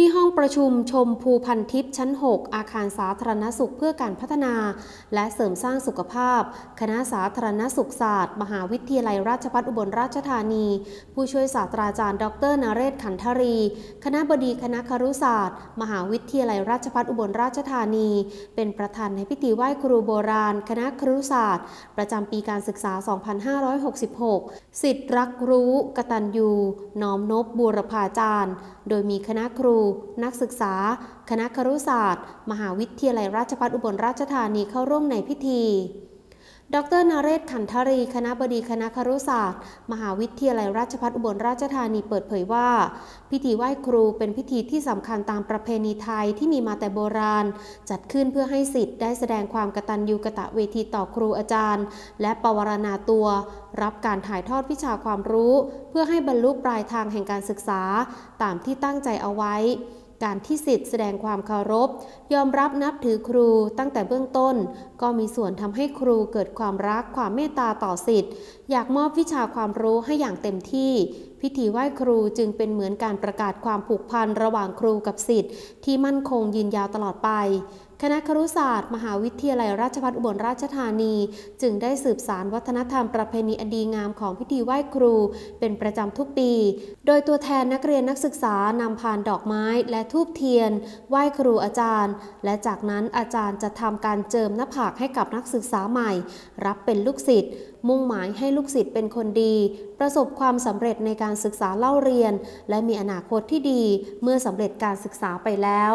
ที่ห้องประชุมชมภูพันทิพย์ชั้น 6 อาคารสาธารณสุขเพื่อการพัฒนา และเสริมสร้างสุขภาพ คณะสาธารณสุขศาสตร์ มหาวิทยาลัยราชภัฏอุบลราชธานี ผู้ช่วยศาสตราจารย์ ดรนเรศขันธรี คณะบดีคณะครุศาสตร์ มหาวิทยาลัยราชภัฏอุบลราชธานี เป็นประธานในพิธีไหว้ครูโบราณ คณะครุศาสตร์ ประจำปีการศึกษา 2566 สิทธิ์รักรู้กตัญญูน้อมนบบูรพาจารย์ โดยมีคณะครูนักศึกษา คณะครุศาสตร์ มหาวิทยาลัยราชภัฏอุบลราชธานีเข้าร่วมในพิธี ดรนเรศขันธรี คณะบดีคณะครุศาสตร์ มหาวิทยาลัยราชภัฏอุบลราชธานีเปิดเผยว่า พิธีไหว้ครูเป็นพิธีที่สำคัญตามประเพณีไทยที่มีมาแต่โบราณ จัดขึ้นเพื่อให้สิทธิ์ได้แสดงความกตัญญูกตเวทีต่อครูอาจารย์ และปวารณาตัว รับการถ่ายทอดวิชาความรู้ เพื่อให้บรรลุปลายทางแห่งการศึกษา ตามที่ตั้งใจเอาไว้ การที่สิทธิ์แสดงความเคารพ ยอมรับนับถือครูตั้งแต่เบื้องต้น ก็มีส่วนทำให้ครูเกิดความรักความเมตตาต่อสิทธิ์ อยากมอบวิชาความรู้ให้อย่างเต็มที่ พิธีไหว้ครูจึงเป็นเหมือนการประกาศความผูกพันระหว่างครูกับสิทธิ์ที่มั่นคงยืนยาวตลอดไปคณะครุศาสตร์ มหาวิทยาลัยราชภัฏอุบลราชธานี จึงได้สืบสารวัฒนธรรมประเพณีอันดีงามของพิธีไหว้ครู เป็นประจำทุกปี โดยตัวแทนนักเรียนนักศึกษานำพานดอกไม้และทูบเทียน ไหว้ครูอาจารย์ และจากนั้นอาจารย์จะทำการเจิมหน้าผากให้กับนักศึกษาใหม่ รับเป็นลูกศิษย์ มุ่งหมายให้ลูกศิษย์เป็นคนดี ประสบความสำเร็จในการศึกษาเล่าเรียน และมีอนาคตที่ดีเมื่อสำเร็จการศึกษาไปแล้ว